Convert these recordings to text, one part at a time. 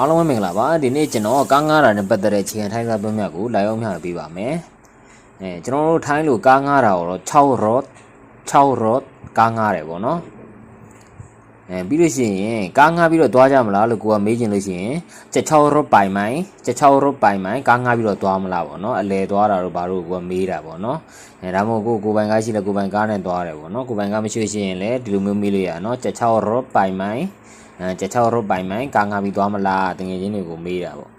အားလုံးပဲမင်္ဂလာပါဒီနေ့ကျွန်တော်ကားငားတာနဲ့ပတ်သက်တဲ့ခြေခံထိုင်းစားပြမြတ်ကိုလာရောက်မျှပေးပါမယ်အဲကျွန်တော်တို့ထိုင်းလိုကားငားတာကိုတော့6 rod 6 rod ကားငားတယ်ပေါ့နော်အဲပြီးလို့ရှိရင်ကားငားပြီးတော့သွားကြမလားလို့ကိုကမေးချင်လို့ရှိရင်ချက်6 rod ပိုင်မိုင်းချက်6 rod ပိုင်မိုင်းကားငားပြီးတော့သွားမလားပေါ့နော်အလဲသွားတာတော့ဘာလို့ကိုကမေးတာပေါ့နော်အဲဒါမှမဟုတ်ကိုကိုပိုင်ကားရှိလဲကိုပိုင်ကားနဲ့သွားတယ်ပေါ့နော်ကိုပိုင်ကားမရှိရှိရင်လည်းဒီလိုမျိုးမေးလို့ရနော်ချက်6 rod ပိုင်မိုင်း အဲချက်6ရုပ်ပိုင်မိုင်းကာငါပြီးသွားမလားတငယ်ချင်းတွေကိုမေးတာပေါ့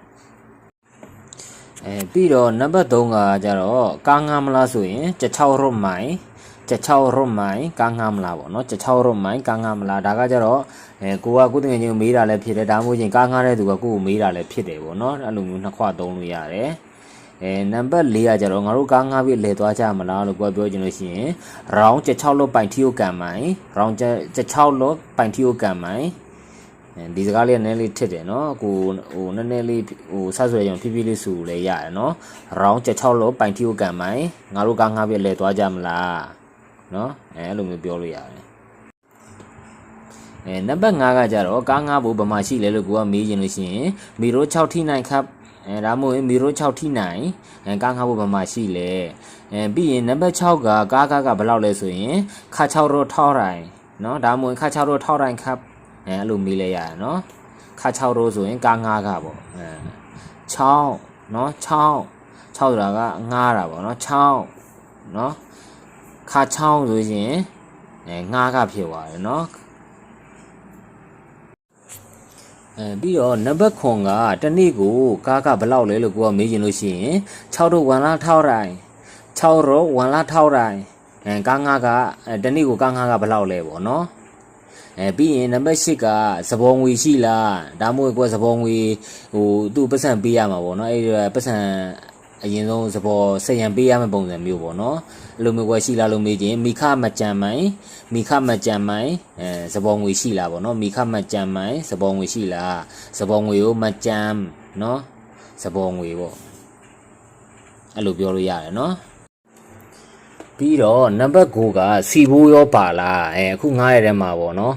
အဲပြီးတော့နံပါတ်3ကကြတော့ကာငါမလားဆိုရင်ချက်6ရုပ်မိုင်းချက်6ရုပ်မိုင်းကာငါမလားပေါ့နော်ချက်6ရုပ်မိုင်းကာငါမလားဒါကကြတော့အဲကိုကကိုတငယ်ချင်းကိုမေးတာလည်းဖြစ်တယ်ဒါမှမဟုတ်ရင်ကာငါတဲ့သူကကိုကိုမေးတာလည်းဖြစ်တယ်ပေါ့နော်အဲ့လိုမျိုးနှစ်ခွသုံးလို့ရတယ်အဲနံပါတ်4ကကြတော့ငါတို့ကားငါးပြီးလဲသွားကြမလားလို့ကိုကပြောချင်လို့ရှိရင် round 6လို့ပိုင်ထီယိုကန်မိုင်း round 6လို့ပိုင်ထီယိုကန်မိုင်းအဲ ဒီစကားလေးကနည်းနည်းလေးထစ်တယ်နော်ကိုဟိုနည်းနည်းလေးဟိုဆက်ဆွဲရုံဖြည်းဖြည်းလေးဆူလဲရတယ်နော် round 6လို့ပိုင်ထီယိုကန်မိုင်းငါတို့ကားငါးပြီးလဲသွားကြမလားနော်အဲအဲ့လိုမျိုးပြောလို့ရတယ်အဲနံပါတ်5ကကြတော့ကားငါးဖို့ဘယ်မှာရှိလဲလို့ကိုကမေးရင်လို့ရှိရင်မီရို6ထိနိုင်ခပ်အဲဒါမှမဟုတ်မီရို6ထိနိုင်အဲကားငါးဖို့ဘယ်မှာရှိလဲအဲပြီးရင်နံပါတ်6ကကားကားကဘယ်လောက်လဲဆိုရင်ခါ6ရောထောက်တိုင်းเนาะဒါမှမဟုတ်ခါ6ရောထောက်တိုင်းခပ် အဲအဲ့လိုမေးလဲရတယ်နော်ခါ6ရိုးဆိုရင်ကား9ကပေါ့အဲ6နော်6 6ဆိုတာက9တာပေါ့နော်6နော်ခါ6ဆိုရင်အဲ9ကဖြစ်သွားတယ်နော်အဲပြီးတော့နံပါတ်9ကတနေ့ကိုကားကဘလောက်လဲလို့ကိုကမေးရင်လို့ရှိရင်6တော့1လား6တိုင်း6တော့1လား6တိုင်းအဲကား9ကတနေ့ကိုကား9ကဘလောက်လဲပေါ့နော် အဲပြီးရင်နံပါတ်8ကသဘောငွေရှိလားဒါမှမဟုတ်ကိုယ်သဘောငွေဟိုသူ့ပတ်စံပေးရမှာပေါ့နော်အဲ့ဒီပတ်စံအရင်ဆုံးသဘောစက်ရန်ပေးရမယ့်ပုံစံမျိုးပေါ့နော်အဲ့လိုမျိုးကွယ်ရှိလားလို့မေးခြင်းမိခမကြံမိုင်းမိခမကြံမိုင်းအဲသဘောငွေရှိလားပေါ့နော်မိခမကြံမိုင်းသဘောငွေရှိလားသဘောငွေကိုမကြံနော်သဘောငွေပေါ့အဲ့လိုပြောလို့ရတယ်နော် ပြီးတော့နံပါတ်9ကစီဘိုးရောပါလားအဲအခုငားရတဲ့မှာပေါ့နော်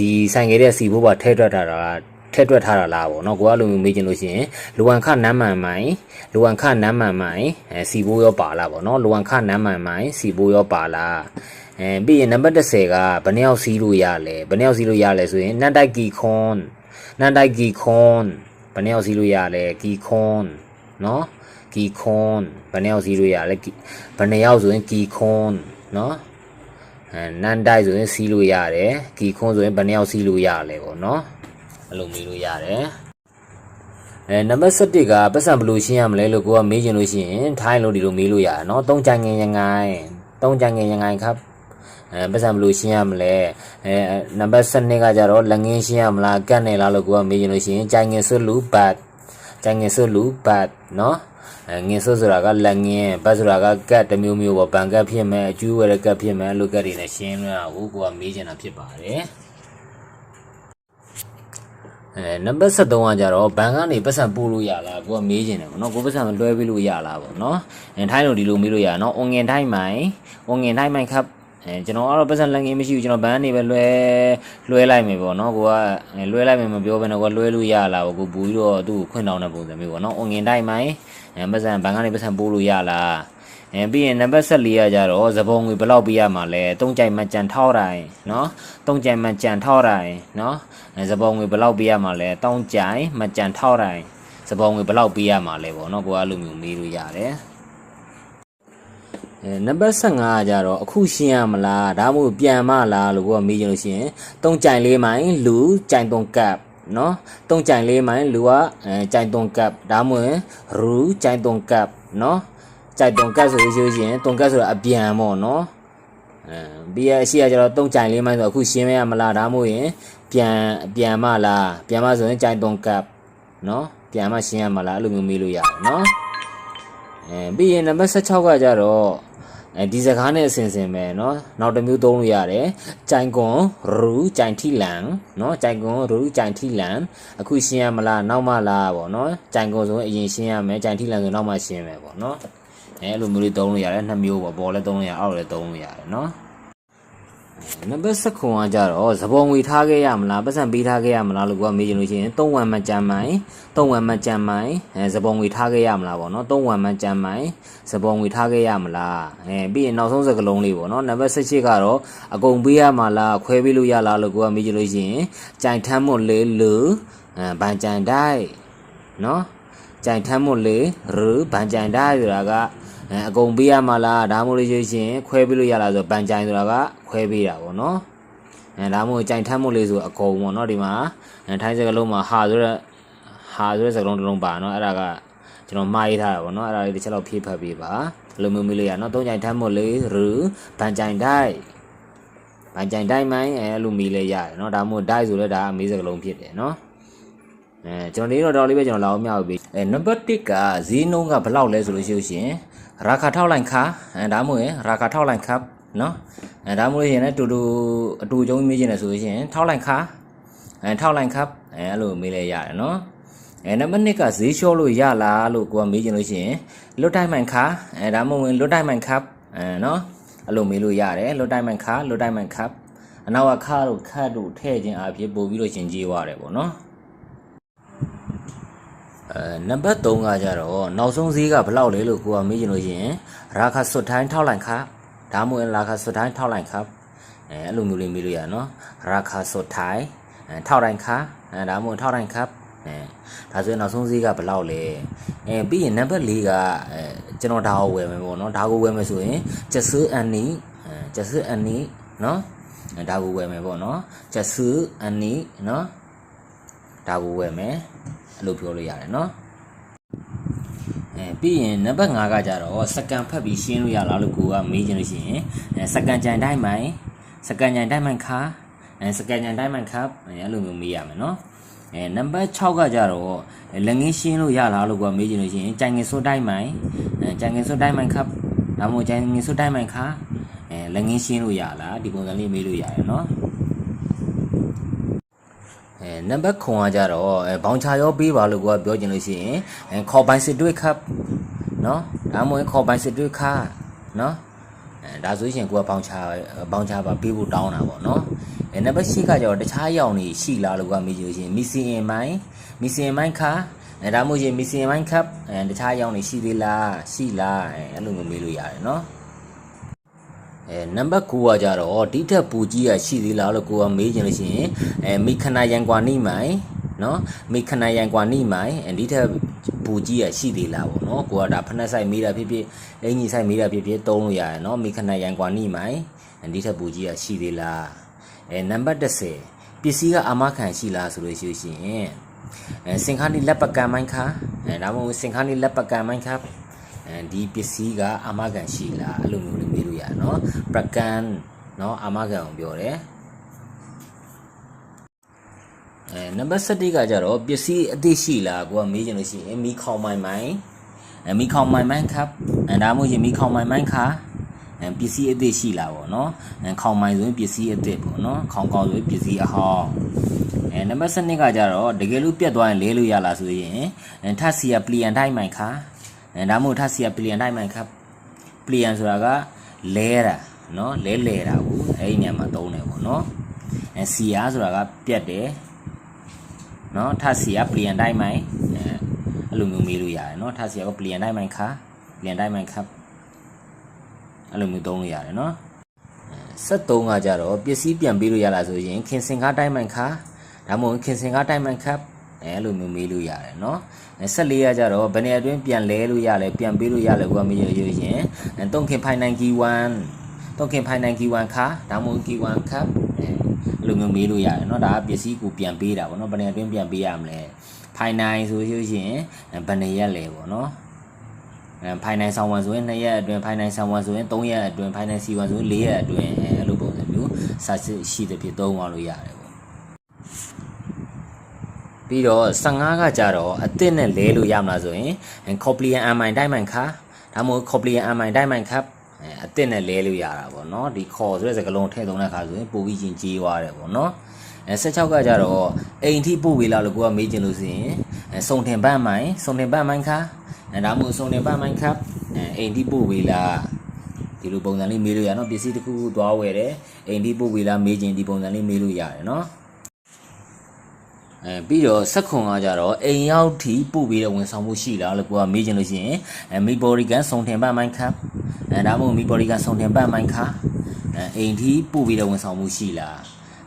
ဒီဆိုင်ကလေးတဲ့စီဘိုးပါထဲထွက်ထားတာထဲထွက်ထားတာလားပေါ့နော်ကိုကလိုမျိုးမေးချင်လို့ရှိရင်လူဝန်ခနမ်းမှန်မိုင်းလူဝန်ခနမ်းမှန်မိုင်းအဲစီဘိုးရောပါလားပေါ့နော်လူဝန်ခနမ်းမှန်မိုင်းစီဘိုးရောပါလားအဲပြီးရင်နံပါတ်10ကဘယ်နှယောက်စီးလို့ရလဲဘယ်နှယောက်စီးလို့ရလဲဆိုရင်နန်တိုက်ကီခွန်နန်တိုက်ကီခွန်ဘယ်နှယောက်စီးလို့ရလဲကီခွန်နော် ကီခွန်ဘယ်နှယောက်စီးလို့ရလဲဘယ်နှယောက်ဆိုရင်ကီခွန်နော်အဲနန်တိုက်ဆိုရင်စီးလို့ရတယ်ကီခွန်ဆိုရင်ဘယ်နှယောက်စီးလို့ရလဲပေါ့နော်အဲ့လိုမေးလို့ရတယ်အဲနံပါတ်7ကပတ်စံဘယ်လိုရှင်းရမလဲလို့ကိုကမေးချင်လို့ရှိရင်ထိုင်းလို့ဒီလိုမေးလို့ရတယ်เนาะသုံးကြိုင်ငင်ရငိုင်းသုံးကြိုင်ငင်ရငိုင်းครับအဲပတ်စံဘယ်လိုရှင်းရမလဲအဲနံပါတ်7ကကြတော့လက်ငင်းရှင်းရမလားကတ်နေလားလို့ကိုကမေးချင်လို့ရှိရင်ကြိုင်ငင်ဆွလူဘတ်ကြိုင်ငင်ဆွလူဘတ်เนาะအဲ ငင်းဆွဆိုတာကလက်ငင်းဘတ်ဆိုတာကကတ်တစ်မျိုးမျိုးပေါ့ဗန်ကတ်ဖြစ်မယ်အကျူးဝဲတဲ့ကတ်ဖြစ်မယ်လိုကတ်တွေနဲ့ရှင်းလွှဲအောင်ကိုကမေးချင်တာဖြစ်ပါတယ်အဲနံပါတ်73ကကြတော့ဘဏ်ကနေပတ်စံပို့လို့ရလားကိုကမေးချင်တယ်ပေါ့နော်ကိုပတ်စံလွှဲပေးလို့ရလားပေါ့နော်အဲထိုင်းလို့ဒီလိုမေးလို့ရနော်အွန်ငင်ထိုင်းမိုင်အွန်ငင်ထိုင်းမိုင်ခပ်အဲကျွန်တော်ကတော့ပတ်စံလန်ငင်းမရှိဘူးကျွန်တော်ဘဏ်ကနေပဲလွှဲလွှဲလိုက်မယ်ပေါ့နော်ကိုကလွှဲလိုက်မယ်မပြောဘဲနဲ့ကိုကလွှဲလို့ရလားပေါ့ကိုဘူးပြီးတော့သူ့ကိုခွင့်တောင်းတဲ့ပုံစံမျိုးပေါ့နော်အွန်ငင်ထိုင်းမိုင် အဲပတ်စံဘဏ်ကနေပတ်စံပို့လို့ရလားအဲပြီးရင်နံပါတ်14ကကြတော့သဘုံငွေဘယ်လောက်ပေးရမှာလဲတုံးကြိုင်မှကြံထောက်တိုင်းเนาะတုံးကြိုင်မှကြံထောက်တိုင်းเนาะအဲသဘုံငွေဘယ်လောက်ပေးရမှာလဲတုံးကြိုင်မှကြံထောက်တိုင်းသဘုံငွေဘယ်လောက်ပေးရမှာလဲပေါ့เนาะကိုကအဲ့လိုမျိုးမေးလို့ရတယ်အဲနံပါတ်15ကကြတော့အခုရှင်းရမလားဒါမှမဟုတ်ပြန်မလားလို့ကိုကမေးချင်လို့ရှိရင်တုံးကြိုင်လေးမိုင်လူကြိုင်တုံကပ် နော်တုံးကြိုင်လေးမိုင်လူကကြိုင်တုံကပ်ဒါမှမဟုတ်ရူကြိုင်တုံကပ်နော်ကြိုင်တုံကပ်ဆိုလို့ရှိရင်တုံကပ်ဆိုတာအပြန်ပေါ့နော်အဲပြီးရအရှိကကျတော့တုံးကြိုင်လေးမိုင်ဆိုအခုရှင်းမရမလားဒါမှမဟုတ်ရင်ပြန်ပြန်မလားပြန်မဆိုရင်ကြိုင်တုံကပ်နော်ပြန်မရှင်းရမလားအဲ့လိုမျိုးမေးလို့ရတယ်နော်အဲပြီးရင်နံပါတ်16ကကျတော့ အဲဒီစကားနဲ့အစဉ်စဉ်ပဲเนาะနောက်တစ်မျိုးသုံးလို့ရတယ်ကြိုင်ကွန်ရူကြိုင်ထီလန်เนาะကြိုင်ကွန်ရူကြိုင်ထီလန်အခုရှင်းရမလားနောက်မှလားပေါ့เนาะကြိုင်ကွန်ဆိုရင်အရင်ရှင်းရမယ်ကြိုင်ထီလန်ဆိုနောက်မှရှင်းမယ်ပေါ့เนาะ အဲအဲ့လိုမျိုးလေးသုံးလို့ရတယ်နှစ်မျိုးပေါ့ပေါ်လည်းသုံးလို့ရအောက်လည်းသုံးလို့ရတယ်နော် နံပါတ်7ခွန်ကကြတော့သဘောငွေထားခဲ့ရမလားပတ်စံပေးထားခဲ့ရမလားလို့ကိုကမေးချင်လို့ရှိရင်3ဝမ်မကြမ်းမိုင်3ဝမ်မကြမ်းမိုင်အဲသဘောငွေထားခဲ့ရမလားပေါ့နော်3ဝမ်မကြမ်းမိုင်သဘောငွေထားခဲ့ရမလားအဲပြီးရင်နောက်ဆုံးစကားလုံးလေးပေါ့နော်နံပါတ်7ကတော့အကုန်ပေးရမှာလားခွဲပေးလို့ရလားလို့ကိုကမေးချင်လို့ရှိရင်ကြိုင်ထမ်းမွတ်လေးလူအဲဘန်ကြိုင်တိုက်နော်ကြိုင်ထမ်းမွတ်လေးရူဘန်ကြိုင်တိုက်ဆိုတာက အဲအကုန်ပေးရမှာလားဒါမှမဟုတ်လို့ရှိရင်ခွဲပေးလို့ရလားဆိုတော့ပန်ကြိုင်ဆိုတာကခွဲပေးတာပေါ့နော်အဲဒါမှမဟုတ်ကြိုင်ထမ်းမှုလေးဆိုအကုန်ပေါ့နော်ဒီမှာအဲထိုင်းစကားလုံးမှာဟာဆိုတဲ့ဟာဆိုတဲ့စကားလုံးတစ်လုံးပါနော်အဲ့ဒါကကျွန်တော်မှားရေးထားတာပေါ့နော်အဲ့ဒါလေးတစ်ချက်လောက်ဖြည့်ဖတ်ပေးပါဘယ်လိုမျိုးမျိုးလေးရနော်သုံးကြိုင်ထမ်းမှုလေးရူဘန်ကြိုင်တိုက်ဘန်ကြိုင်တိုက်မိုင်းအဲလိုမီလေးရတယ်နော်ဒါမှမဟုတ် die ဆိုလဲဒါအမေးစကားလုံးဖြစ်တယ်နော်အဲကျွန်တော်ဒီတော့တော်လေးပဲကျွန်တော်လာအောင်မြောက်ပြီအဲနံပါတ်1ကဈေးနှုန်းကဘယ်လောက်လဲဆိုလို့ရှိရင် ရာခါထောက်လိုက်ခါအဲဒါမှမဟုတ်ရင်ရာခါထောက်လိုက်ခပ်နော်အဲဒါမှမဟုတ်ရင်လည်းတူတူအတူကျုံမေးချင်တယ်ဆိုလို့ရှိရင်ထောက်လိုက်ခါအဲထောက်လိုက်ခပ်အဲအဲ့လိုမေးလဲရတယ်နော်အဲနံပါတ်2ကဈေးလျှော့လို့ရလားလို့ကိုကမေးချင်လို့ရှိရင်လွတ်တိုင်းမှန်ခါအဲဒါမှမဟုတ်ရင်လွတ်တိုင်းမှန်ခပ်အဲနော်အဲ့လိုမေးလို့ရတယ်လွတ်တိုင်းမှန်ခါလွတ်တိုင်းမှန်ခပ်အနောက်ကခါတို့ခတ်တို့ထည့်ခြင်းအဖြစ်ပို့ပြီးတော့ရှင်ကြီးသွားတယ်ပေါ့နော် အဲနံပါတ်3ကကြတော့နောက်ဆုံးဈေးကဘယ်လောက်လဲလို့ကိုကမေးချင်လို့ရှိရင်ရာခဆွတ်တိုင်းထောက်လိုက်ခါဒါမှမဟုတ်ရာခဆွတ်တိုင်းထောက်လိုက်ခါအဲအဲ့လိုမျိုးလေးမေးလို့ရနော်ရာခဆွတ်တိုင်းအဲထောက်တိုင်းခါအဲဒါမှမဟုတ်ထောက်တိုင်းခါအဲဒါဆိုရင်နောက်ဆုံးဈေးကဘယ်လောက်လဲအဲပြီးရင်နံပါတ်4ကအဲကျွန်တော်ဒါကိုဝယ်မယ်ပေါ့နော်ဒါကိုဝယ်မယ်ဆိုရင်ကျဆူအန်နီအဲကျဆူအန်နီနော်အဲဒါကိုဝယ်မယ်ပေါ့နော်ကျဆူအန်နီနော်ဒါကိုဝယ်မယ်အဲ့ လိုပြောလို့ရတယ်နော်အဲပြီးရင်နံပါတ်5ကကြတော့စကန်ဖတ်ပြီးရှင်းလို့ရလားလို့ကိုကမေးချင်လို့ရှိရင်အဲစကန်ကြံတိုင်းမိုင်စကန်ကြံတိုင်းမိုင်ခါအဲစကန်ကြံတိုင်းမိုင်ခါအဲအဲ့လိုမျိုးမေးရမယ်နော်အဲနံပါတ်6ကကြတော့လက်ငင်းရှင်းလို့ရလားလို့ကိုကမေးချင်လို့ရှိရင်ကြိုင်ငင်စိုးတိုင်းမိုင်အဲကြိုင်ငင်စိုးတိုင်းမိုင်ခါဒါမှမဟုတ်ကြိုင်ငင်စိုးတိုင်းမိုင်ခါအဲလက်ငင်းရှင်းလို့ရလားဒီပုံစံလေးမေးလို့ရတယ်နော် အဲနံပါတ်ခွန်ကကြတော့အဲဘောင်ချာရောပေးပါလို့ကိုကပြောချင်လို့ရှိရင်အဲခေါ်ပိုင်စစ်တွေးခပ်နော်ဒါမှမဟုတ်ခေါ်ပိုင်စစ်တွေးခါနော်အဲဒါဆိုရင်ကိုကဘောင်ချာဘောင်ချာပါပေးဖို့တောင်းတာပေါ့နော်အဲနံပါတ်8ကကြတော့တခြားရောင်နေရှိလားလို့ကမေးချင်လို့ရှိရင်မီစီအင်မိုင်းမီစီအင်မိုင်းခါအဲဒါမှမဟုတ်ရင်မီစီအင်မိုင်းခပ်အဲတခြားရောင်နေရှိသေးလားရှိလားအဲအဲ့လိုမျိုးမေးလို့ရတယ်နော် အဲနံပါတ်9ကကြတော့ဒီထက်ပူကြီးရရှိသေးလားလို့ကိုကမေးချင်လို့ရှိရင်အဲမိခနာရန်ကွာနိမိုင်နော်မိခနာရန်ကွာနိမိုင်အဲဒီထက်ပူကြီးရရှိသေးလားပေါ့နော်ကိုကဒါဖက်နှက်ဆိုင်မေးတာဖြစ်ဖြစ်အင်ကြီးဆိုင်မေးတာဖြစ်ဖြစ်သုံးလို့ရတယ်နော်မိခနာရန်ကွာနိမိုင်အဲဒီထက်ပူကြီးရရှိသေးလားအဲနံပါတ်10ပစ္စည်းကအာမခံရှိလားဆိုလို့ရှိရင်အဲစင်ခါနီလက်ပကံမိုင်းခါအဲဒါမှမဟုတ်စင်ခါနီလက်ပကံမိုင်းခါအဲ ဒီပစ္စည်းကအာမခံရှိလားအဲ့လိုမျိုးလေးမေးလို့ရတယ်เนาะပကံเนาะအာမခံအောင်ပြောတယ်အဲနံပါတ်7ကကြတော့ပစ္စည်းအသေးရှိလားကိုကမေးချင်လို့ရှိရင်မီခေါင်မိုင်မိုင်အဲမီခေါင်မိုင်မိုင်ခပ်အဲဒါမှမဟုတ်ရင်မီခေါင်မိုင်မိုင်ခါအဲပစ္စည်းအသေးရှိလားပေါ့เนาะအဲခေါင်မိုင်ဆိုရင်ပစ္စည်းအသေးပေါ့เนาะခေါင်ကောင်းဆိုရင်ပစ္စည်းအဟောင်းအဲနံပါတ်7ကကြတော့တကယ်လို့ပြတ်သွားရင်လဲလို့ရလားဆိုရင်အဲထပ်စီယာပလီယန်တိုင်းမိုင်ခါ အဲဒါမှမဟုတ်ထပ်စီကပလီယန်တိုင်းမှန်ခပ်ပလီယန်ဆိုတာကလဲတာเนาะလဲလဲတာကိုအဲ့ဒီနေရာမှာသုံးတယ်ပေါ့เนาะအဲစီယာဆိုတာကပြတ်တယ်เนาะထပ်စီကပလီယန်တိုင်းမှန်အဲအဲ့လိုမျိုးမေးလို့ရတယ်เนาะထပ်စီကပလီယန်တိုင်းမှန်ခါပလီယန်တိုင်းမှန်ခပ်အဲ့လိုမျိုးသုံးလို့ရတယ်เนาะ73ကကြတော့ပစ္စည်းပြန်ပေးလို့ရလားဆိုရင်ခင်စင်ကားတိုင်းမှန်ခါဒါမှမဟုတ်ခင်စင်ကားတိုင်းမှန်ခပ်အဲအဲ့လိုမျိုးမေးလို့ရတယ်เนาะ 14ကကြတော့ဘယ်နေအတွင်းပြန်လဲလို့ရလဲပြန်ပေးလို့ရလဲကိုကမေးရရရင်တုံခင်ဖိုင်နိုင်ကီ1တုံခင်ဖိုင်နိုင်ကီ1ခါဒါမှမဟုတ်ကီ1ခပ်အဲအဲ့လိုမျိုးမေးလို့ရတယ်เนาะဒါကပစ္စည်းကိုပြန်ပေးတာပေါ့เนาะဘယ်နေအတွင်းပြန်ပေးရမလဲဖိုင်နိုင်ဆိုလို့ရှိရင်ဘယ်နေရက်လဲပေါ့เนาะအဲဖိုင်နိုင်ဆောင်ဝန်ဆိုရင်2ရက်အတွင်းဖိုင်နိုင်ဆောင်ဝန်ဆိုရင်3ရက်အတွင်းဖိုင်နိုင်စီဝန်ဆိုရင်4ရက်အတွင်းအဲအဲ့လိုပုံစံမျိုးစာစစ်ရှိတဲ့ဖြစ်သုံးသွားလို့ရတယ် ပေါ့ပြီးတော့15ကကြတော့အစ်စ်နဲ့လဲလို့ရမလားဆိုရင် Coplian Amine တိုင်းမှန်ခါဒါမှမဟုတ် Coplian Amine တိုင်းမှန်ခပ်အဲအစ်စ်နဲ့လဲလို့ရတာပေါ့နော်ဒီခေါ်ဆိုတဲ့စကားလုံးထည့်သုံးတဲ့အခါဆိုရင်ပိုပြီးချင်းကြီးသွားတယ်ပေါ့နော်အဲ16ကကြတော့အိမ်ထိပို့ဝေလာလို့ကိုကမေးချင်လို့ဆိုရင်အဲစုံတင်ပန်းမိုင်စုံတင်ပန်းမိုင်ခါအဲဒါမှမဟုတ်စုံတင်ပန်းမိုင်ခပ်အဲအိမ်ထိပို့ဝေလာဒီလိုပုံစံလေးမေးလို့ရနော်ပစ္စည်းတစ်ခုခုသွားဝယ်တယ်အိမ်ဒီပို့ပေးလားမေးခြင်းဒီပုံစံလေးမေးလို့ရတယ်နော် အဲပြီးတော့ဆက်ခွန်ကကြတော့အိမ်ရောက်ထိပို့ပေးတဲ့ဝန်ဆောင်မှုရှိလားလို့ကိုကမေးခြင်းလို့ရှိရင်အဲမီဘော်ရီကန်စုံတင်ပတ်မိုင်းခပ်အဲဒါမှမဟုတ်မီဘော်ရီကန်စုံတင်ပတ်မိုင်းခါအဲအိမ်ထိပို့ပေးတဲ့ဝန်ဆောင်မှုရှိလား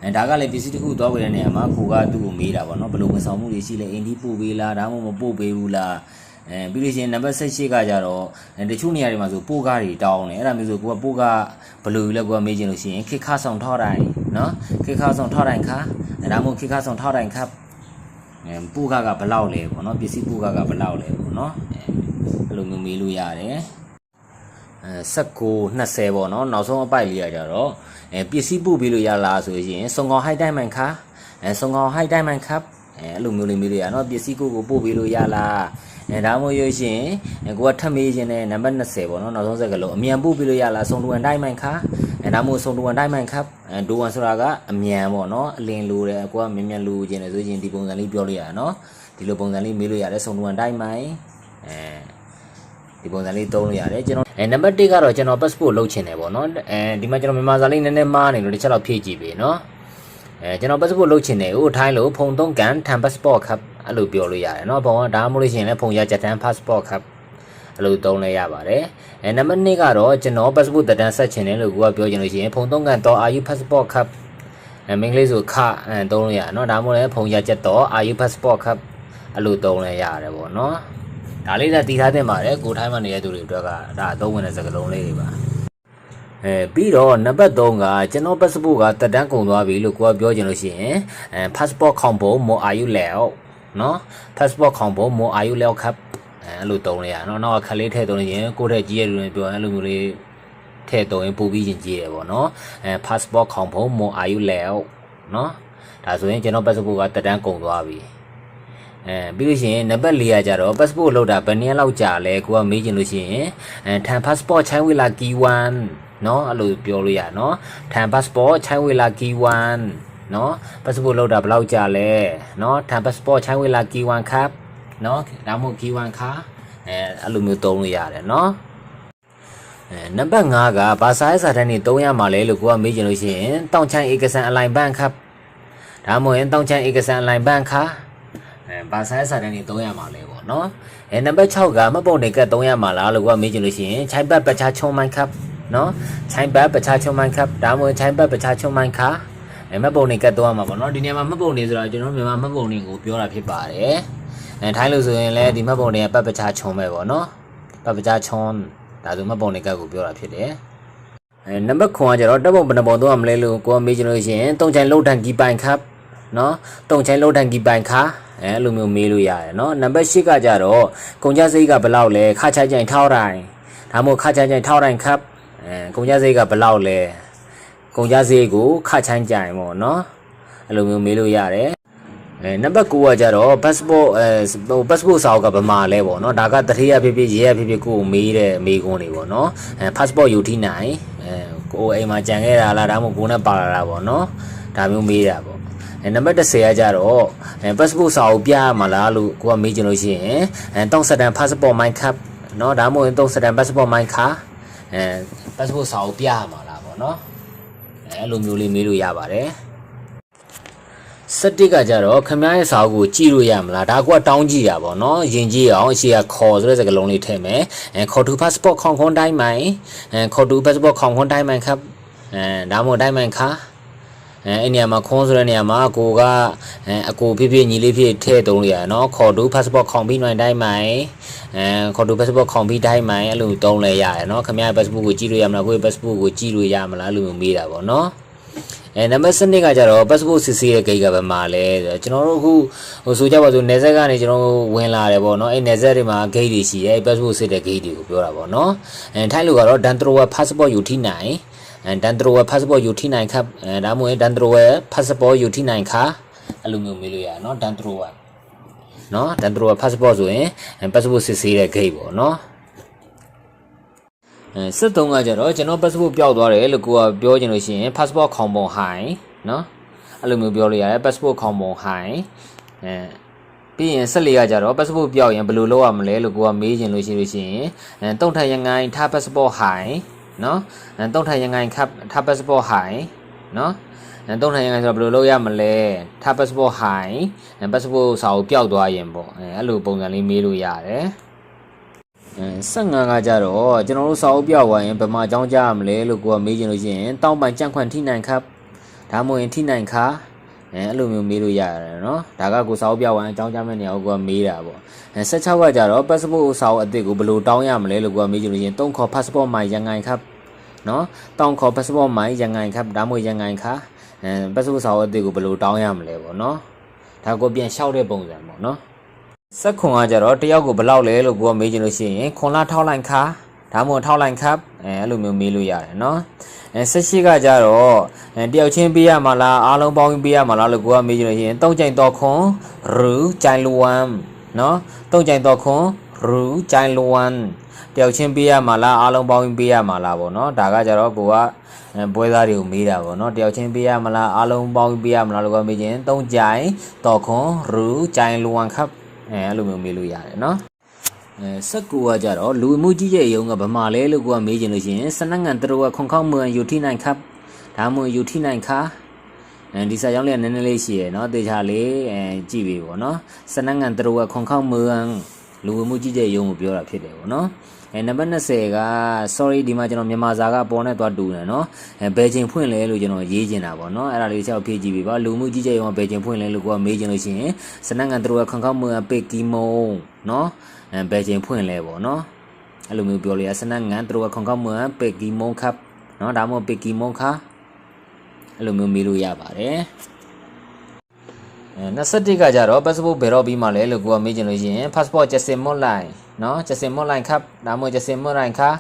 အဲဒါကလည်းပစ္စည်းတစ်ခုသွားဝယ်တဲ့နေရာမှာကိုကသူ့ကိုမေးတာပေါ့နော်ဘယ်လိုဝန်ဆောင်မှုတွေရှိလဲအိမ်ထိပို့ပေးလားဒါမှမဟုတ်မပို့ပေးဘူးလားအဲပြီးလို့ရှိရင်နံပါတ်18ကကြတော့အဲတချို့နေရာတွေမှာဆိုပို့ကားတွေတောင်းတယ်အဲ့ဒါမျိုးဆိုကိုကပို့ကားဘယ်လိုလဲကိုကမေးခြင်းလို့ရှိရင်ခေတ်ခါဆောင်ထောက်တိုင်းနော်ခေတ်ခါဆောင်ထောက်တိုင်းခါအဲဒါမှမဟုတ်ခေတ်ခါဆောင်ထောက်တိုင်းခါအဲ ပူကကဘယ်လောက်လဲပေါ့နော်ပစ္စည်းပူကကဘယ်လောက်လဲပေါ့နော်အဲအဲ့လိုမျိုးမေးလို့ရတယ်အဲ19 20ပေါ့နော်နောက်ဆုံးအပိုက်လေးရကြတော့အဲပစ္စည်းပို့ပေးလို့ရလားဆိုရင်စုံကောင်ဟိုက်တိုင်းမှန်ခါအဲစုံကောင်ဟိုက်တိုင်းမှန်ခါအဲအဲ့လိုမျိုးလေးမေးလို့ရနော်ပစ္စည်းကိုကိုပို့ပေးလို့ရလားအဲဒါမှမဟုတ်ရရှင်အဲကိုကထပ်မေးခြင်းနဲ့နံပါတ်20ပေါ့နော်နောက်ဆုံးစကားလုံးအမြန်ပို့ပေးလို့ရလားစုံတူဝန်တိုင်းမှန်ခါ အဲဒါမှမဟုတ်ဆုံတူဝန်တိုင်းမိုင်ခပ်အဲဒူဝန်ဆိုတာကအမြန်ပေါ့နော်အလင်းလိုတယ်ကိုကမြင်မြင်လိုချင်တယ်ဆိုရင်ဒီပုံစံလေးပြောလို့ရတာနော်ဒီလိုပုံစံလေးမေးလို့ရတယ်ဆုံတူဝန်တိုင်းမိုင်အဲဒီပုံစံလေးသုံးလို့ရတယ်ကျွန်တော်အဲနံပါတ်1ကတော့ကျွန်တော် passport လုပ်ချင်တယ်ပေါ့နော်အဲဒီမှာကျွန်တော်မြန်မာစာလေးနည်းနည်းမှားနေလို့တစ်ချက်တော့ဖြည့်ကြည့်ပြီနော်အဲကျွန်တော် passport လုပ်ချင်တယ်ဟိုထိုင်းလို့ဖုန်သုံးကန်ထန် passport ခပ်အဲ့လိုပြောလို့ရတယ်နော်ဘုံကဒါမှမဟုတ်လို့ရှိရင်လည်းဖုန်ရကြတန် passport ခပ် အဲ့လိုသုံးလဲရပါတယ်အဲနံပါတ်2ကတော့ကျွန်တော် passport တက်တန်းဆက်ချင်တယ်လို့ကိုကပြောချင်လို့ရှိရင်ဖုံသုံးကန်တော့ are you passport ครับအဲမင်္ဂလိပ်ဆိုခအဲသုံးလို့ရနော်ဒါမှမဟုတ်လည်းဖုံရချက်တော့ are you passport ครับအဲ့လိုသုံးလဲရတယ်ပေါ့နော် ဒါလေးလည်းတည်ထားတင်ပါတယ်ကိုထိုင်းမှာနေတဲ့သူတွေအတွက်ကဒါအသုံးဝင်တဲ့စကားလုံးလေးတွေပါအဲပြီးတော့နံပါတ်3ကကျွန်တော် passport ကတက်တန်းကုန်သွားပြီလို့ကိုကပြောချင်လို့ရှိရင်အဲ passport combo mo are you လဲနော် passport combo mo are you လဲခပ် အဲအဲ့လိုတုံးလိုက်ရနော်နောက်ကခလေးထည့်တုံးရင်ကိုယ့်ထက်ကြီးရလူတွေပြောအဲ့လိုမျိုးလေးထည့်တုံးရင်ပို့ပြီးချင်းကြီးရပေါ့နော်အဲ passport combo mo are you လဲနော်ဒါဆိုရင်ကျွန်တော် passport ကတက်တန်းကုန်သွားပြီ အဲပြီးလို့ရှိရင်နံပါတ်4ကကြတော့ passport လောက်တာဘယ်နည်းလောက်ကြာလဲကိုကမေးချင်လို့ရှိရင်အဲထန် passport ချိုင်းဝေလာကီ1เนาะအဲ့လိုပြောလို့ရเนาะထန် passport ချိုင်းဝေလာကီ1เนาะ passport လောက်တာဘယ်လောက်ကြာလဲเนาะထန် passport ချိုင်းဝေလာကီ1ครับ နော်ဒါမှမဟုတ် G1 ခါအဲအဲ့လိုမျိုးသုံးလို့ရတယ်နော်အဲနံပါတ်5ကဘာစာရေးစာတမ်းတွေသုံးရမှာလဲလို့ကိုကမေးချင်လို့ရှိရင်တောင်ချိုင်ဧကစံအလိုက်ဘန်ခါဒါမှမဟုတ်ရင်တောင်ချိုင်ဧကစံအလိုက်ဘန်ခါအဲဘာစာရေးစာတမ်းတွေသုံးရမှာလဲပေါ့နော်အဲနံပါတ်6ကမပုံနေကတ်သုံးရမှာလားလို့ကိုကမေးချင်လို့ရှိရင်ချိုင်ဘတ်ပချာချုံမိုင်ခါနော်ချိုင်ဘတ်ပချာချုံမိုင်ခါဒါမှမဟုတ်ချိုင်ဘတ်ပချာချုံမိုင်ခါအဲမပုံနေကတ်သုံးရမှာပေါ့နော်ဒီနေရာမှာမပုံနေဆိုတာကျွန်တော်မြန်မာမပုံနေကိုပြောတာဖြစ်ပါတယ် အဲထိုင်းလို့ဆိုရင်လည်းဒီမပုံနေကပတ်ပချာချုံပဲပေါ့နော်ပတ်ပချာချုံဒါဆိုမပုံနေကတ်ကိုပြောတာဖြစ်တယ်အဲနံပါတ်9ကကျတော့တပ်ပုံဘယ်နှပုံတော့မလဲလို့ကိုကမေးချင်လို့ရှိရင်တုံချိုင်လုံးတန်ကီပိုင်ခပ်နော်တုံချိုင်းလုံးတန်ကီပိုင်ခါအဲအဲ့လိုမျိုးမေးလို့ရတယ်နော်နံပါတ်၈ကကြတော့ကုန်ကြစိတ်ကဘယ်လောက်လဲခါချိုင်းချိုင်းထောက်တိုင်းဒါမှမဟုတ်ခါချိုင်းချိုင်းထောက်တိုင်းခပ်အဲကုန်ကြစိတ်ကဘယ်လောက်လဲကုန်ကြစိတ်ကိုခါချိုင်းချိုင်းပေါ့နော်အဲ့လိုမျိုးမေးလို့ရတယ် အဲနံပါတ်9ကကြတော့ passport အဲဟို passport စာအုပ်ကဗမာလဲပေါ့နော်ဒါကတတိယဖြစ်ဖြစ်ရေရဖြစ်ဖြစ်ကိုကိုမေးတဲ့မေးခွန်းတွေပေါ့နော်အဲ passport ယူထိနိုင်အဲကိုအိမ်မှာကြံခဲ့တာလားဒါမှမဟုတ်ကိုနဲ့ပါလာတာပေါ့နော်ဒါမျိုးမေးတာပေါ့အဲနံပါတ်10ကကြတော့အဲ passport စာအုပ်ပြရမှာလားလို့ကိုကမေးချင်လို့ရှိရင်အဲတောက်စတန် passport my cap နော်ဒါမှမဟုတ်တောက်စတန် passport my car အဲ passport စာအုပ်ပြရမှာလားပေါ့နော်အဲလိုမျိုးလေးမေးလို့ရပါတယ် 17ကကြတော့ခမရဲ့စာအုပ်ကိုကြည့်လို့ရမလားဒါကတောင်းကြည့်တာပေါ့နော်ယင်ကြည့်အောင်အရှိကခေါ်ဆိုတဲ့စကားလုံးလေးထည့်မယ်အဲခေါ်တူ passport ခေါင်ခွန်တိုင်းမိုင်အဲခေါ်တူ passport ခေါင်ခွန်တိုင်းမိုင်ခပ်အဲဒါမှမဟုတ်တိုင်းမိုင်ခါအဲအဲ့နေရာမှာခွန်းဆိုတဲ့နေရာမှာကိုကအကိုဖြစ်ဖြစ်ညီလေးဖြစ်ထည့်သုံးလို့ရတယ်နော်ခေါ်တူ passport ခေါင်ပြီးနိုင်တိုင်းမိုင်အဲခေါ်တူ passport ခေါင်ပြီးတိုင်းမိုင်အဲ့လိုသုံးလဲရတယ်နော်ခမရဲ့ passport ကိုကြည့်လို့ရမလားကိုယ့် passport ကိုကြည့်လို့ရမလားလို့မျိုးမေးတာပေါ့နော် အဲနံပါတ်7ကကြတော့ passport စစ်ဆေးတဲ့ဂိတ်ကဘယ်မှာလဲဆိုတော့ကျွန်တော်တို့အခုဟိုဆိုကြပါစို့နေဆက်ကနေကျွန်တော်တို့ဝင်လာတယ်ပေါ့နော်အဲနေဆက်တွေမှာဂိတ်တွေရှိတယ်အဲ passport စစ်တဲ့ဂိတ်တွေကိုပြောတာပေါ့နော်အဲထိုင်းလူကတော့ Dantrower passport ယူထိနိုင်အဲ Dantrower passport ယူထိနိုင်ခပ်အဲဒါမှမဟုတ် Dantrower passport ယူထိနိုင်ခါအဲ့လိုမျိုးမေးလို့ရနော် Dantrower နော် Dantrower passport ဆိုရင် passport စစ်ဆေးတဲ့ဂိတ်ပေါ့နော် 73ကကြတော့ကျွန်တော် passport ပျောက်သွားတယ်လို့ကိုကပြောချင်လို့ရှိရင် passport ခေါင်ပုံဟိုင်းနော်အဲ့လိုမျိုးပြောလို့ရတယ် passport ခေါင်ပုံဟိုင်းအဲပြီးရင်14ကကြတော့ passport ပျောက်ရင်ဘယ်လိုလုပ်ရမလဲလို့ကိုကမေးချင်လို့ရှိလို့ရှိရင်အဲတုံထန်ရငိုင်းထား passport ဟိုင်းနော်အဲတုံထန်ရငိုင်းခပ်ထား passport ဟိုင်းနော်အဲတုံးထိုင်ရငိုင်းဆိုတော့ဘယ်လိုလုပ်ရမလဲထား passport ဟိုင်း passport စာအုပ်ပျောက်သွားရင်ပေါ့အဲအဲ့လိုပုံစံလေးမေးလို့ရတယ် 15ကကြတော့ကျွန်တော်တို့စာအုပ်ပြသွားရင်ဘယ်မှာအကြောင်းကြားရမလဲလို့ကိုကမေးချင်လို့ရှိရင်တောင်းပန်ကြန့်ခွန့်ထိနိုင်ခါဒါမှမဟုတ်ရင်ထိနိုင်ခါအဲအဲ့လိုမျိုးမေးလို့ရတယ်နော်ဒါကကိုစာအုပ်ပြသွားရင်အကြောင်းကြားမဲ့နေရာကိုကမေးတာပေါ့အဲ16ကကြတော့ passport စာအုပ်အသစ်ကိုဘယ်လိုတောင်းရမလဲလို့ကိုကမေးချင်လို့ရှိရင်တုံးခေါ် passport မှာရန်ကန်ခါနော်တောင်းခေါ် passport မှာရန်ကန်ခါဒါမှမဟုတ်ရန်ကန်ခါအဲ passport စာအုပ်အသစ်ကိုဘယ်လိုတောင်းရမလဲပေါ့နော်ဒါကိုပြန်လျှောက်တဲ့ပုံစံပေါ့နော် စက်ခွန်ကကြတော့တယောက်ကိုဘယ်လောက်လဲလို့ကိုကမေးချင်လို့ရှိရင်ခွန်လာထောက်လိုက်ခါဒါမှမဟုတ်ထောက်လိုက်ခပ်အဲအဲ့လိုမျိုးမေးလို့ရတယ်နော်အဲဆက်ရှိကကြတော့အဲတယောက်ချင်းပေးရမှာလားအားလုံးပေါင်းပြီးပေးရမှာလားလို့ကိုကမေးချင်လို့ရှိရင်တုံးကြိုင်တော့ခွန်ရူကြိုင်လူဝမ်နော်တုံးကြိုင်တော့ခွန်ရူကြိုင်လူဝမ်တယောက်ချင်းပေးရမှာလားအားလုံးပေါင်းပြီးပေးရမှာလားပေါ့နော်ဒါကကြတော့ကိုကအဲပွဲသားတွေကိုမေးတာပေါ့နော်တယောက်ချင်းပေးရမလားအားလုံးပေါင်းပြီးပေးရမလားလို့ကမေးချင်တုံးကြိုင်တော့ခွန်ရူကြိုင်လူဝမ်ခပ် အဲအဲ့လိုမျိုးမေးလို့ရတယ်နော်အဲစက်ကူကကြတော့လူမှုကြီးရဲ့ယုံကဗမာလဲလို့ကိုကမေးချင်လို့ရှိရင်စနငန်တရဝခွန်ခေါမွန်ယူထိနိုင်ခပ်ဒါမှမဟုတ်ယူထိနိုင်ခါအဲဒီစာကြောင်းလေးကနည်းနည်းလေးရှိရယ်နော်တေချာလေးအဲကြည့်ပြီပေါ့နော်စနငန်တရဝခွန်ခေါမွန်လူမှုကြီးရဲ့ယုံကိုပြောတာဖြစ်တယ်ပေါ့နော် အဲနံပါတ်20က sorry ဒီမှာကျွန်တော်မြန်မာစာကပေါ်နဲ့သွားတူတယ်နော်အဲဘယ်ချိန်ဖွင့်လဲလို့ကျွန်တော်ရေးချင်တာပေါ့နော်အဲ့ဒါလေးချက်ဖြည့်ကြည့်ပြီပါလူမှုကြီးရဲ့ယုံကဘယ်ချိန်ဖွင့်လဲလို့ကိုကမေးချင်လို့ရှိရင်စနငန်တရဝခွန်ခေါမွန်ပေကီမုံနော်အဲဘယ်ချိန်ဖွင့်လဲပေါ့နော်အဲ့လိုမျိုးပြောလို့ရစနငန်တရဝခွန်ခေါမွန်ပေကီမုံခပ်နော်ဒါမှမဟုတ်ပေကီမုံခါအဲ့လိုမျိုးမေးလို့ရပါတယ်အဲ21ကကြတော့ passport ဘယ်တော့ပြီးမှလဲလို့ကိုကမေးချင်လို့ရှိရင် passport ကျစင်မွတ်လိုက် နော်ကျစင်မွတ်လိုက်ခပ်ဒါမှမဟုတ်ကျစင်မွတ်လိုက်ခါ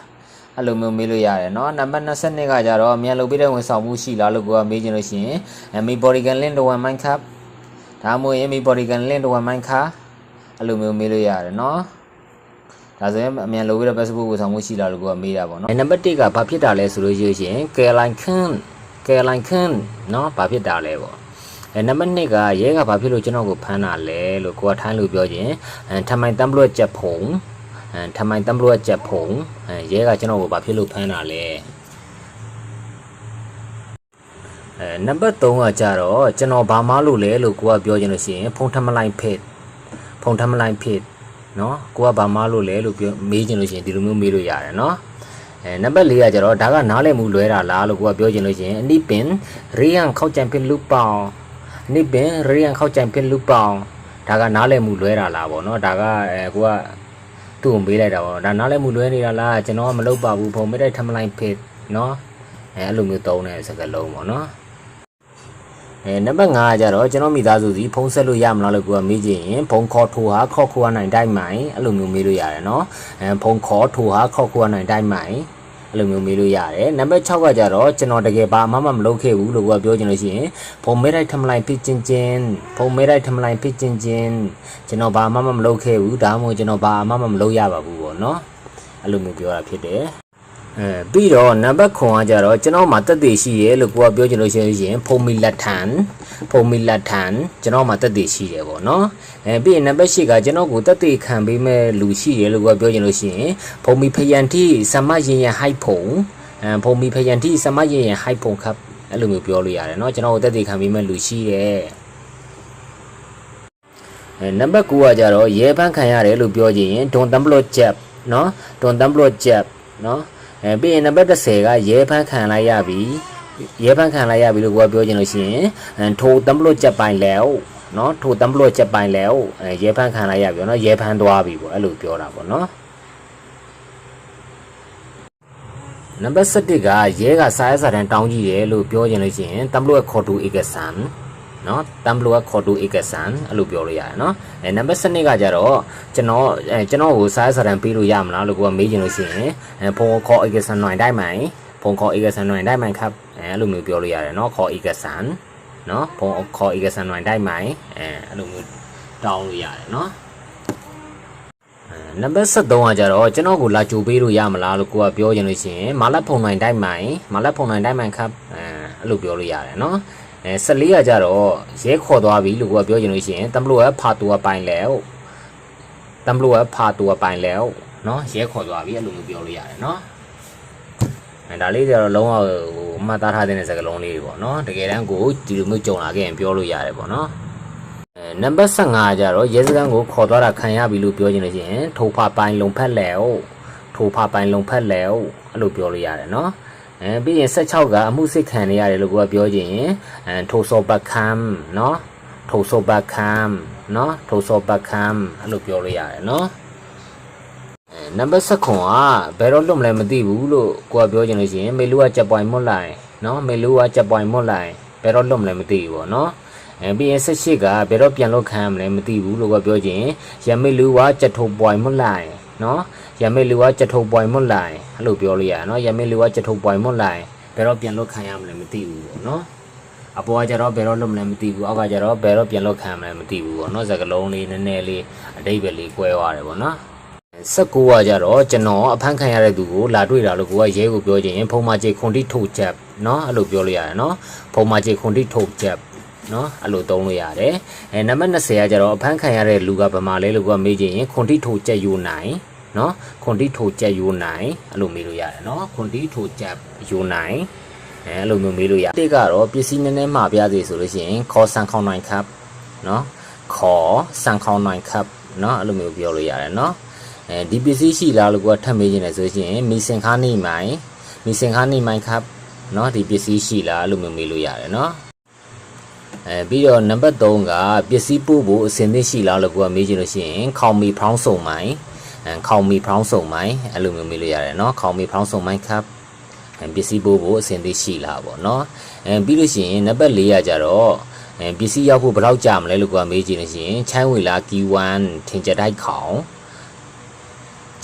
အဲ့လိုမျိုးမေးလို့ရတယ်เนาะနံပါတ်22ကကြတော့အမြန်လုပ်ပြီးတဲ့ဝန်ဆောင်မှုရှိလားလို့ကိုကမေးချင်လို့ရှိရင်အမီ body can link to one mind cup ဒါမှမဟုတ်အမီ body can link to one mind ခါအဲ့လိုမျိုးမေးလို့ရတယ်เนาะဒါဆိုရင်အမြန်လုပ်ပြီးတဲ့ passport ဝန်ဆောင်မှုရှိလားလို့ကိုကမေးတာပေါ့เนาะနံပါတ်1ကဘာဖြစ်တာလဲဆိုလို့ရှိရင် Caroline Khan Caroline Khan เนาะဘာဖြစ်တာလဲပေါ့အဲနံပါတ်2ကရဲကဘာဖြစ်လို့ကျွန်တော်ကိုဖမ်းတာလဲလို့ကိုကထိုင်းလို့ပြောခြင်းအဲထမိုင်တမ်ဘလို့ချက်ဖုံအဲ ထမိုင်တမ်ဘလို့ချက်ဖုံအဲရဲကကျွန်တော်ကိုဘာဖြစ်လို့ဖမ်းတာလဲအဲနံပါတ်3ကကြတော့ကျွန်တော်ဘာမှလို့လဲလို့ကိုကပြောခြင်းလို့ရှိရင်ဖုံထမလိုက်ဖစ်ဖုံထမလိုက်ဖစ်နော်ကိုကဘာမှလို့လဲလို့ပြောမေးခြင်းလို့ရှိရင်ဒီလိုမျိုးမေးလို့ရတယ်နော်အဲနံပါတ်4ကကြတော့ဒါကနားလည်မှုလွဲတာလားလို့ကိုကပြောခြင်းလို့ရှိရင်အနိပင်ရိယံခောက်ကြံပင်လူပောင်နိပင်ရိယံခောက်ကြံပင်လူပောင်ဒါကနားလည်မှုလွဲတာလားပေါ့နော်ဒါကအဲကိုက သူ့ကိုမေးလိုက်တာပေါ့ဒါနားလည်မှုလွဲနေတာလားကျွန်တော်ကမလုပ်ပါဘူးဖုံမေးတဲ့ထမလိုက်ဖစ်နော်အဲအဲ့လိုမျိုးသုံးတဲ့စကားလုံးပေါ့နော်အဲနံပါတ်5ကကြတော့ကျွန်တော်မိသားစုစီဖုန်းဆက်လို့ရမလားလို့ကိုကမေးကြည့်ရင်ဖုန်းခေါ်ထိုးဟာခေါ်ခိုးနိုင်တိုင်းမိုင်အဲ့လိုမျိုးမေးလို့ရတယ်နော်အဲဖုန်းခေါ်ထိုးဟာခေါ်ခိုးနိုင်တိုင်းမိုင် အဲ့လိုမျိုးမေးလို့ရတယ်နံပါတ်6ကကြတော့ကျွန်တော်တကယ်ဘာမှမမလုပ်ခဲ့ဘူးလို့ကိုကပြောချင်လို့ရှိရင်ဖုန်းမေးလိုက်ထမလိုက်ဖြစ်ချင်းချင်းဖုန်းမေးလိုက်ထမလိုက်ဖြစ်ချင်းချင်းကျွန်တော်ဘာမှမမလုပ်ခဲ့ဘူးဒါမှမဟုတ်ကျွန်တော်ဘာမှမမလုပ်ရပါဘူးပေါ့နော်အဲ့လိုမျိုးပြောတာဖြစ်တယ် အဲပြီးတော့နံပါတ်ခွန်ကကြတော့ကျွန်တော်မှာတက်တည်ရှိရဲလို့ကိုကပြောချင်လို့ရှိရင်ဖုံမီလက်ထန်ဖုံမီလက်ထန်ကျွန်တော်မှာတက်တည်ရှိတယ်ပေါ့နော်အဲပြီးရင်နံပါတ်၈ကကျွန်တော်ကိုတက်တည်ခံပေးမဲ့လူရှိရဲလို့ကိုကပြောချင်လို့ရှိရင်ဖုံမီဖယန်တီစမရင်ရဟိုက်ဖုံအဲဖုံမီဖယန်တီစမရင်ရဟိုက်ဖုံခပ်အဲ့လိုမျိုးပြောလို့ရတယ်เนาะကျွန်တော်ကိုတက်တည်ခံပေးမဲ့လူရှိတယ်အဲနံပါတ်9ကကြတော့ရဲဖန်းခံရတယ်လို့ပြောချင်ရင်ဒွန်တမ်ဘလော့ဂျက်เนาะဒွန်တမ်ဘလော့ဂျက်เนาะ အဲပြီးရင်နံပါတ်30ကရဲဖန်းခံလိုက်ရပြီရဲဖန်းခံလိုက်ရပြီလို့ကိုကပြောချင်လို့ရှိရင်ထိုတံပလို့ချက်ပိုင်းလဲဟုတ်နော်ထိုတံပလို့ချက်ပိုင်းလဲဟုတ်အဲရဲဖန်းခံလိုက်ရပြီနော်ရဲဖန်းသွားပြီပေါ့အဲ့လိုပြောတာပေါ့နော်နံပါတ်7ကရဲကစားရစာတန်းတောင်းကြည့်တယ်လို့ပြောချင်လို့ရှိရင်တံပလို့ခေါ်တူဧကဆန် နော်တမ်ဘလို့ခေါ်တူဧကဆန်အဲ့လိုပြောလို့ရတယ်နော်အဲနံပါတ်7ကကြတော့ကျွန်တော်အဲကျွန်တော်ကိုစားရစာတန်းပေးလို့ရမလားလို့ကိုကမေးချင်လို့ရှိရင်အဲဖုန်းခေါ်ဧကဆန်နိုင်တိုင်းမိုင်ဖုန်းခေါ်ဧကဆန်နိုင်တိုင်းမိုင်ครับအဲအဲ့လိုမျိုးပြောလို့ရတယ်နော်ခေါ်ဧကဆန်နော်ဖုန်းခေါ်ဧကဆန်နိုင်တိုင်းမိုင်အဲအဲ့လိုမျိုးတောင်းလို့ရတယ်နော် နံပါတ်73ကကြတော့ကျွန်တော်ကိုလာကြိုပေးလို့ရမလားလို့ကိုကပြောချင်လို့ရှိရင်မာလက်ဖုံနိုင်တိုင်းမိုင်မာလက်ဖုံနိုင်တိုင်းမိုင်ครับအဲအဲ့လိုပြောလို့ရတယ်เนาะ အဲ14ကကြတော့ရဲခေါ်သွားပြီလို့ကပြောချင်လို့ရှိရင်တမ်ဘလိုကဖာတူကပိုင်လဲဟုတ်တမ်ဘလိုကဖာတူကပိုင်လဲဟုတ်နော်ရဲခေါ်သွားပြီအဲ့လိုမျိုးပြောလို့ရတယ်နော်အဲဒါလေးကြတော့လုံးဝဟိုအမှတ်သားထားတဲ့စကားလုံးလေးပေါ့နော်တကယ်တမ်းကိုဒီလိုမျိုးကြုံလာခဲ့ရင်ပြောလို့ရတယ်ပေါ့နော်အဲနံပါတ်15ကြတော့ရဲစခန်းကိုခေါ်သွားတာခံရပြီလို့ပြောချင်လို့ရှိရင်ထိုဖာပိုင်လုံဖက်လဲဟုတ်ထိုဖာပိုင်လုံဖက်လဲဟုတ်အဲ့လိုပြောလို့ရတယ်နော် အဲပြီးရင်16ကအမှုစစ်ခံနေရတယ်လို့ကိုကပြောချင်ရင်အဲထိုစောပတ်ခမ်နော်ထိုစောပတ်ခမ်နော်ထိုစောပတ်ခမ်အဲ့လိုပြောလို့ရတယ်နော်အဲနံပါတ်7ခွန်ကဘယ်တော့လွတ်မလဲမသိဘူးလို့ကိုကပြောချင်လို့ရှိရင်မေလူကချက်ပွိုင်မွတ်လိုက်နော်မေလူကချက်ပွိုင်မွတ်လိုက်ဘယ်တော့လွတ်မလဲမသိဘူးပေါ့နော်အဲပြီးရင်18ကဘယ်တော့ပြန်လွတ်ခံရမလဲမသိဘူးလို့ကပြောချင်ရမေလူကချက်ထုတ်ပွိုင်မွတ်လိုက်နော် ရမေလူကချက်ထုတ်ပွိုင်မွတ်လိုက်အဲ့လိုပြောလို့ရတယ်နော်ရမေလူကချက်ထုတ်ပွိုင်မွတ်လိုက်ဘယ်တော့ပြန်လွတ်ခံရမလဲမသိဘူးပေါ့နော်အပေါ်ကကြတော့ဘယ်တော့လွတ်မလဲမသိဘူးအောက်ကကြတော့ဘယ်တော့ပြန်လွတ်ခံရမလဲမသိဘူးပေါ့နော်စကလုံးလေးနည်းနည်းလေးအတိတ်ပဲလေးကွဲသွားတယ်ပေါ့နော် 16ကကြတော့ကျွန်တော်အဖမ်းခံရတဲ့သူကိုလာတွေ့တာလို့ကိုကရဲကိုပြောချင်ရင်ဖုံမချေခွန်တိထုတ်ချက်เนาะအဲ့လိုပြောလို့ရတယ်เนาะဖုံမချေခွန်တိထုတ်ချက်เนาะအဲ့လိုသုံးလို့ရတယ်အဲနံပါတ်20ကကြတော့အဖမ်းခံရတဲ့လူကဗမာလဲလို့ကိုကမေးချင်ရင်ခွန်တိထုတ်ချက်ယူနိုင် เนาะခွန်တိထုတ်ချက်ယူနိုင်အဲ့လိုမေးလို့ရတယ်เนาะခွန်တိထုတ်ချက်ယူနိုင်အဲအဲ့လိုမျိုးမေးလို့ရတစ်ကတော့ပစ္စည်းနည်းနည်းမှာပြစေဆိုလို့ရှိရင်ခေါ်ဆန်ခေါင်းနိုင်ခပ်เนาะခေါ်ဆန်ခေါင်းနိုင်ခပ်เนาะအဲ့လိုမျိုးပြောလို့ရတယ်เนาะ အဲဒီပစ္စည်းရှိလားလို့ကိုကထပ်မေးနေတယ်ဆိုရင်မီစင်ခါနေမိုင်မီစင်ခါနေမိုင်ခပ်เนาะဒီပစ္စည်းရှိလားလို့မျိုးမေးလို့ရတယ်เนาะအဲပြီးတော့နံပါတ်3ကပစ္စည်းပို့ဖို့အစင်သင့်ရှိလားလို့ကိုကမေးချင်လို့ရှိရင်ခေါင်မီဖောင်းစုံမိုင်အဲ ခေါင်မီဖောင်းစုံမိုင်အဲ့လိုမျိုးမေးလို့ရတယ်เนาะခေါင်မီဖောင်းစုံမိုင်ခပ်အဲပစ္စည်းပို့ဖို့အစင်သင့်ရှိလားပေါ့เนาะအဲပြီးလို့ရှိရင်နံပါတ်4ကကြတော့အဲပစ္စည်းရောက်ဖို့ဘယ်လောက်ကြာမလဲလို့ကိုကမေးချင်လို့ရှိရင်ချိုင်းဝေလာကီ1ထင်ကြတိုက်ခေါင်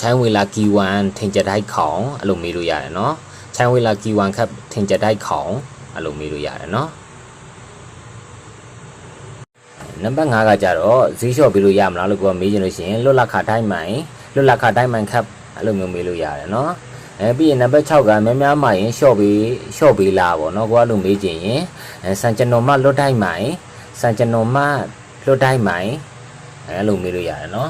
ချိုင်းဝေလာကီ1ထင်ကြတိုက်ခေါင်အဲ့လိုမေးလို့ရတယ်เนาะချိုင်းဝေလာကီ1ခပ်ထင်ကြတိုက်ခေါင်အဲ့လိုမေးလို့ရတယ်เนาะနံပါတ်5ကကြတော့ဈေးလျှော့ပေးလို့ရမလားလို့ကိုကမေးချင်လို့ရှိရင်လွတ်လပ်ခတိုင်းမိုင် လွတ်လပ်ခတိုင်းမှန်ခပ်အဲ့လိုမျိုးမေးလို့ရတယ်နော်အဲပြီးရင်နံပါတ်6ကများများမှရင်ရှော့ပေးရှော့ပေးလာပေါ့နော်ကိုကလို့မေးကြည့်ရင်စံကျွန်တော်မှလွတ်တိုင်းမှရင်စံကျွန်တော်မှလွတ်တိုင်းမှရင်အဲ့လိုမေးလို့ရတယ်နော်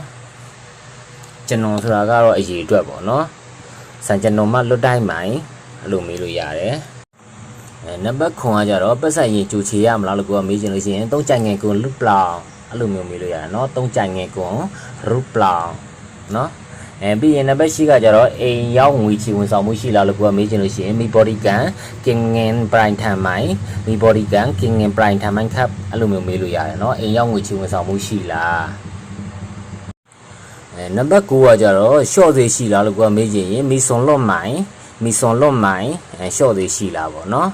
ကျွန်တော်ဆိုတာကတော့အရေးအတွက်ပေါ့နော်စံကျွန်တော်မှလွတ်တိုင်းမှရင်အဲ့လိုမေးလို့ရတယ်အဲနံပါတ်9ကကြတော့ပတ်ဆက်ရင်ကြိုချေရမလားလို့ကိုကမေးချင်လို့ရှိရင်သုံးကြိုင်ငယ်ကွန်လူပလောင်အဲ့လိုမျိုးမေးလို့ရတယ်နော်သုံးကြိုင်ငယ်ကွန်ရူပလောင် နော်အဲပြီးရင်နံပါတ်ရှိကကြတော့အိမ်ရောက်ငွေချီဝန်ဆောင်မှုရှိလားလို့ကိုကမေးချင်လို့ရှိရင်မိဘော်ဒီကန်ကင်ငင်ပရိုင်ထန်မိုင်မိဘော်ဒီကန်ကင်ငင်ပရိုင်ထန်မိုင်ခပ်အဲ့လိုမျိုးမေးလို့ရတယ်နော်အိမ်ရောက်ငွေချီဝန်ဆောင်မှုရှိလားအဲနံပါတ်9ကကြတော့ short သေးရှိလားလို့ကိုကမေးကြည့်ရင်မီဆွန်လွတ်မိုင်မီဆွန်လွတ်မိုင်အဲ short သေးရှိလားပေါ့နော်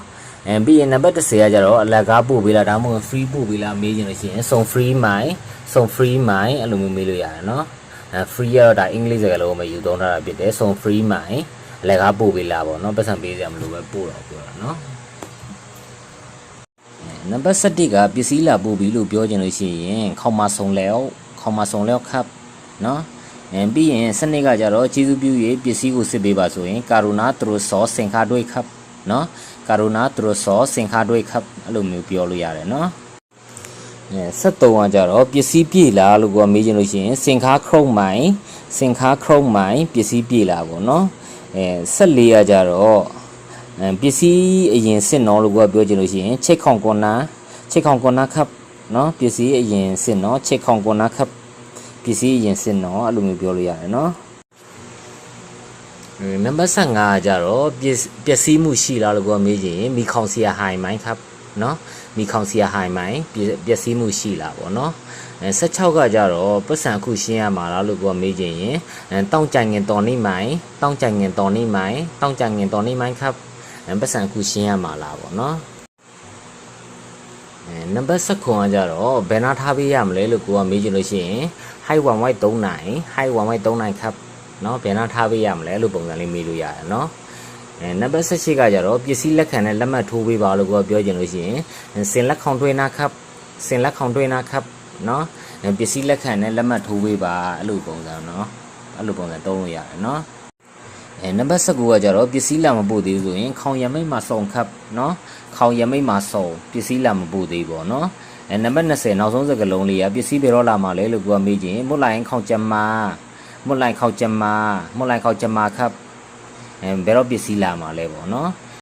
အဲပြီးရင်နံပါတ်10ကကြတော့အလကားပို့ပေးလားဒါမှမဟုတ် free ပို့ပေးလားမေးကြည့်လို့ရှိရင်စုံ free မိုင်စုံ free မိုင်အဲ့လိုမျိုးမေးလို့ရတယ်နော်အဲ free ကတော့ဒါအင်္ဂလိပ်စကားလုံးမှာယူသုံးထားတာဖြစ်တယ်စုံ free မိုင်အလကားပို့ပေးလားပေါ့နော်ပတ်စံပေးစရာမလိုပဲပို့တော့ပြောတာနော်နံပါတ်7ကပစ္စည်းလာပို့ပြီလို့ပြောချင်လို့ရှိရင်ခေါမဆုံလဲခေါမဆုံလဲခပ်နော်အဲပြီးရင်စနစ်ကကြတော့ကျေးဇူးပြု၍ပစ္စည်းကိုစစ်ပေးပါဆိုရင်ကာရိုနာထရိုဆောစင်ခါတွေခပ်နော်ကာရိုနာထရိုဆောစင်ခါတွေခပ်အဲ့လိုမျိုးပြောလို့ရတယ်နော်အဲ 73ကကြတော့ပစ္စည်းပြေလားလို့ကိုကမေးချင်လို့ရှိရင်စင်ခါခရုံမိုင်စင်ခါခရုံမိုင်ပစ္စည်းပြေလားပေါ့နော်အဲ14ကကြတော့အဲပစ္စည်းအရင်စစ်နော်လို့ကပြောချင်လို့ရှိရင်ချိတ်ခေါင်ကွန်နာချိတ်ခေါင်ကွန်နာခပ်နော်ပစ္စည်းအရင်စစ်နော်ချိတ်ခေါင်ကွန်နာခပ်ပစ္စည်းအရင်စစ်နော်အဲ့လိုမျိုးပြောလို့ရတယ်နော်အဲနံပါတ်15ကကြတော့ပစ္စပစ္စည်းမှုရှိလားလို့ကမေးချင်ရင်မိခေါင်စီယာဟိုင်မိုင်းခပ်နော် မိခေါင်စီယာဟိုင်မိုင်းပစ္စပစ္စည်းမှုရှိလားပေါ့နော်အဲ16ကကြတော့ပတ်စံအခုရှင်းရမှာလားလို့ကိုကမေးချင်ရင်အဲတောင်းကြငင်တော်နေမိုင်းတောင်းကြငင်တော်နေမိုင်းတောင်းကြငင်တော်နေမိုင်းခပ် အဲပတ်စံအခုရှင်းရမှာလားပေါ့နော်အဲနံပါတ်7ခွန်ကကြတော့ဘယ်နာထားပေးရမလဲလို့ကိုကမေးချင်လို့ရှိရင် high 1 white 3နိုင် high 1 white 3နိုင်ခပ်เนาะဘယ်နာထားပေးရမလဲလို့ပုံစံလေးမေးလို့ရတယ်เนาะ အဲနံပါတ်16ကကြတော့ပစ္စည်းလက်ခံနဲ့လက်မှတ်ထိုးပေးပါလို့ကိုကပြောချင်လို့ရှိရင်စင်လက်ခေါင်တွင်းနာခပ်စင်လက်ခေါင်တွင်းနာခပ်နော်ပစ္စည်းလက်ခံနဲ့လက်မှတ်ထိုးပေးပါအဲ့လိုပုံစံနော်အဲ့လိုပုံစံတုံးလို့ရတယ်နော်အဲနံပါတ်19ကကြတော့ပစ္စည်းလာမပို့သေးဘူးဆိုရင်ခေါင်ရမိတ်မှာစုံခပ်နော်ခေါင်ရမိတ်မှာစုံပစ္စည်းလာမပို့သေးဘောနော်အဲနံပါတ်20နောက်ဆုံးစကားလုံးလေးကပစ္စည်းဘယ်တော့လာမှာလဲလို့ကိုကမေးချင်မွတ်လိုက်ခေါင်ကြမ်းမာမွတ်လိုက်ခေါင်ကြမ်းမာမွတ်လိုက်ခေါင်ကြမ်းမာခပ် အဲဘယ်တော့ပစ္စည်းလာမှာလဲပေါ့နော်